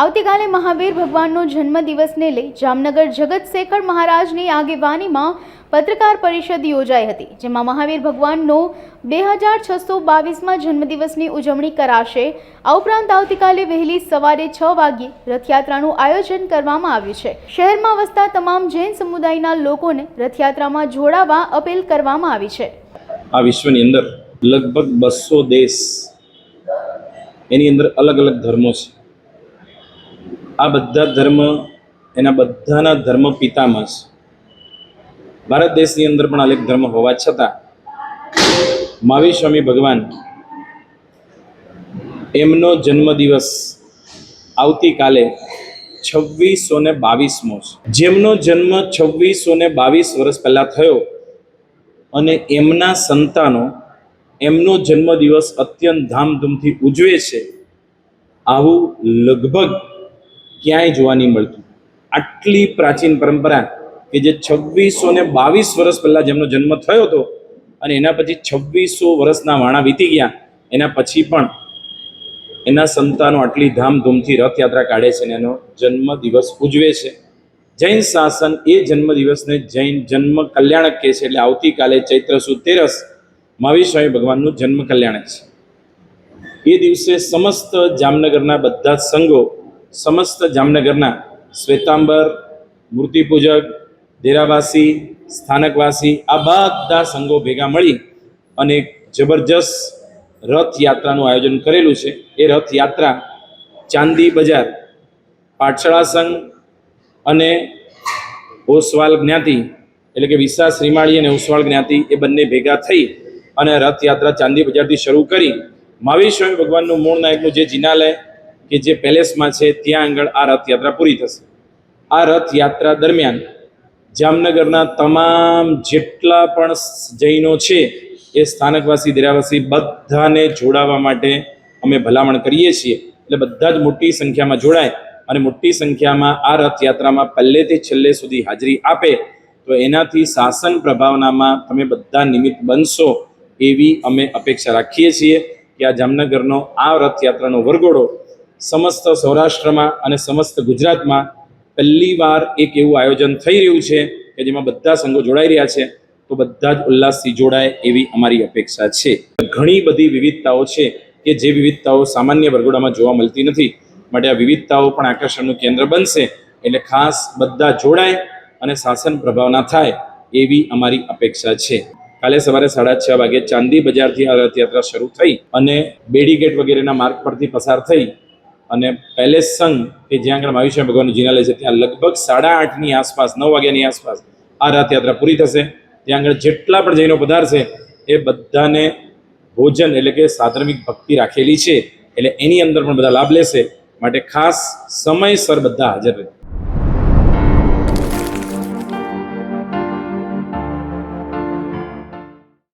આવતીકાલે મહાવીર ભગવાનનો જન્મદિવસને લઈ જામનગર જગત શેખર મહારાજની આગેવાનીમાં પત્રકાર પરિષદ યોજાઈ હતી, જેમાં મહાવીર ભગવાનનો બે હજાર છસો બાવીસમાં જન્મદિવસની ઉજવણી કરાશે. આ ઉપરાંત આવતીકાલે વહેલી સવારે છ વાગ્યે રથયાત્રાનું આયોજન કરવામાં આવ્યું છે. શહેરમાં વસતા તમામ જૈન સમુદાયના લોકોને રથયાત્રામાં જોડાવા અપીલ કરવામાં આવી છે. આ વિશ્વની અંદર લગભગ બસો દેશ એની અંદર અલગ અલગ ધર્મો છે. આ બધા ધર્મ એના બધાના ધર્મ પિતામહ ભારત દેશની અંદર પણ અલગ ધર્મ હોવા છતાં મહાવીર સ્વામી ભગવાન એમનો જન્મદિવસ આવતીકાલે છવ્વીસો ને બાવીસમો છે. જેમનો જન્મ છવ્વીસો ને બાવીસ વર્ષ પહેલાં થયો અને એમના સંતાનો એમનો જન્મદિવસ અત્યંત ધામધૂમથી ઉજવે છે. આવું લગભગ ક્યાંય જોવા નહીં મળતું. આટલી પ્રાચીન પરંપરા કે જે છવ્વીસો ને બાવીસ વર્ષ પહેલાં જેમનો જન્મ થયો હતો અને એના પછી છવ્વીસો વર્ષના વાણા વીતી ગયા, એના પછી પણ એના સંતાનો આટલી ધામધૂમથી રથયાત્રા કાઢે છે અને એનો જન્મદિવસ ઉજવે છે. જૈન શાસન એ જન્મદિવસને જૈન જન્મ કલ્યાણક કહે છે એટલે આવતીકાલે ચૈત્ર સુદ તેરસ મહાવીર સ્વામી ભગવાનનું જન્મ કલ્યાણક છે. એ દિવસે સમસ્ત જામનગરના બધા સંઘો સમસ્ત જામનગરના શ્વેતાંબર મૂર્તિપૂજક દેરાવાસી સ્થાનકવાસી આ બધા સંઘો ભેગા મળી અને જબરજસ્ત રથયાત્રાનું આયોજન કરેલું છે. એ રથયાત્રા ચાંદી બજાર, પાઠશાળા સંઘ અને ઓસવાલ જ્ઞાતિ એટલે કે વિસા શ્રીમાળી અને ઓસવાળ જ્ઞાતિ એ બંને ભેગા થઈ અને રથયાત્રા ચાંદી બજારથી શરૂ કરી મહાવીર સ્વામી ભગવાનનું મૂળ નાયકનું જે જિનાલય કે જે પેલેસમાં છે, ત્યાં આગળ આ રથયાત્રા પૂરી થશે. આ રથયાત્રા દરમિયાન જામનગરના તમામ જેટલા પણ જૈનો છે, એ સ્થાનકવાસી દેરાવાસી બધાને જોડાવા માટે અમે ભલામણ કરીએ છીએ. એટલે બધા જ મોટી સંખ્યામાં જોડાય અને મોટી સંખ્યામાં આ રથયાત્રામાં પહેલેથી છેલ્લે સુધી હાજરી આપે, તો એનાથી શાસન પ્રભાવનામાં તમે બધા નિમિત્ત બનશો એવી અમે અપેક્ષા રાખીએ છીએ કે આ જામનગરનો, આ રથયાત્રાનો વરઘોડો સમસ્ત સૌરાષ્ટ્રમાં અને સમસ્ત ગુજરાતમાં પહેલી વાર એક એવું આયોજન થઈ રહ્યું છે કે જેમાં બધા સંઘો જોડાઈ રહ્યા છે, તો બધા જ ઉલ્લાસથી જોડાય એવી અમારી અપેક્ષા છે. ઘણી બધી વિવિધતાઓ છે કે જે વિવિધતાઓ સામાન્ય વરઘોડામાં જોવા મળતી નથી. માટે આ વિવિધતાઓ પણ આકર્ષણનું કેન્દ્ર બનશે એટલે ખાસ બધા જોડાય અને શાસન પ્રભાવના થાય એવી અમારી અપેક્ષા છે. કાલે સવારે સાડા છ વાગે ચાંદી બજારથી આ રથયાત્રા શરૂ થઈ અને બેડી ગેટ વગેરેના માર્ગ પરથી પસાર થઈ અને પેલેસ સંઘ, કે જ્યાં આગળ મહાવીર ભગવાનનું જિનાલય છે, ત્યાં લગભગ સાડા આઠની આસપાસ, નવ વાગ્યાની આસપાસ આ રથયાત્રા પૂરી થશે. ત્યાં આગળ જેટલા પણ જૈનો પધારશે એ બધાને ભોજન એટલે કે સાધર્મિક ભક્તિ રાખેલી છે. એટલે એની અંદર પણ બધા લાભ લેશે. માટે ખાસ સમયસર બધા હાજર રહે.